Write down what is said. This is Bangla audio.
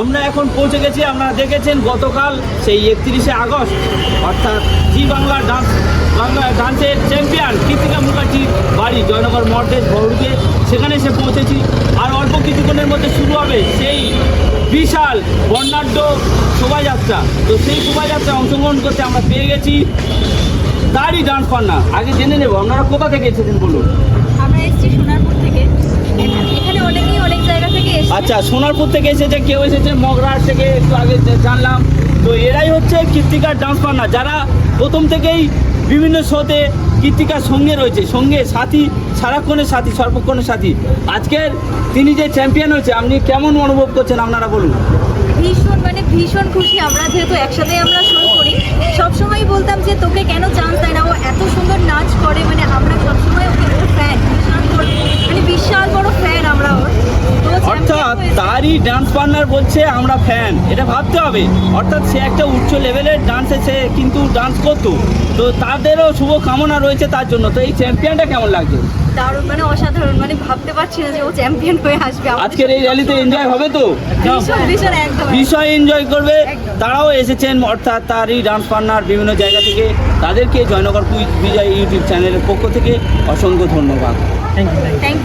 আমরা এখন পৌঁছে গেছি আপনারা দেখেছেন গতকাল সেই একত্রিশে আগস্ট, অর্থাৎ জি বাংলা ডান্স, বাংলা ডান্সের চ্যাম্পিয়ন কৃতিকা মুখার্জির বাড়ি, জয়নগর মর্টেজ বড়ুকে সেখানে এসে পৌঁছেছি। আর অল্প কিছুক্ষণের মধ্যে শুরু হবে সেই বিশাল বর্ণাঢ্য শোভাযাত্রা। তো সেই শোভাযাত্রায় অংশগ্রহণ করতে আমরা পেয়ে গেছি তারই ডান্স পান্না আগে জেনে নেব, আপনারা কোথা থেকে এসেছেন বলুন। আমরা এসেছি সোনারপুর থেকে এখানে অনেকেই অনেক জায়গা থেকে এসেছে আচ্ছা সোনারপুর থেকে এসেছে, কেউ এসেছে মগরাহাট থেকে একটু আগে জানলাম। তো এরাই হচ্ছে কৃত্তিকার ডান্স পার্টনার যারা প্রথম থেকেই বিভিন্ন শোতে কৃত্তিকার সঙ্গে রয়েছে, সঙ্গে সাথী, সারাক্ষণের সাথী, সর্বক্ষণের সাথী। আজকের তিনি যে চ্যাম্পিয়ন হয়েছে, আপনি কেমন অনুভব করছেন আপনারা বলুন? ভীষণ মানে ভীষণ খুশি আমরা, যেহেতু একসাথে আমরা শুরু করি। সবসময় বলতাম যে, তোকে কেন চান্স দেয় না ও এত সুন্দর নাচ করে মানে আমরা সবসময় ওকে ওর ফ্যান বিশাল বড় মানে বিশাল বড় ফ্যান আমরা ওর তো ও champion অর্থাৎ তারই ডান্স পার্টনার বলছে আমরা ফ্যান এটা ভাবতে হবে। অর্থাৎ সে একটা উচ্চ লেভেলের ডান্সে সে কিন্তু ডান্স করতো। তো তাদেরও শুভ কামনা রয়েছে তার জন্য। তো এই চ্যাম্পিয়নটা কেমন লাগছে? দারুণ মানে অসাধারণ মানে ভাবতে পারছি না যে ও চ্যাম্পিয়ন হয়ে আসবে। আজকের এই র্যালিতে এনজয় হবে তো? ভীষণ এনজয় করবে। তারাও এসেছেন অর্থাৎ তার এই ডান্স পার্টনার বিভিন্ন জায়গা থেকে। তাদেরকে জয়নগর বিজয় ইউটিউব চ্যানেলের পক্ষ থেকে অসংখ্য ধন্যবাদ। থ্যাংক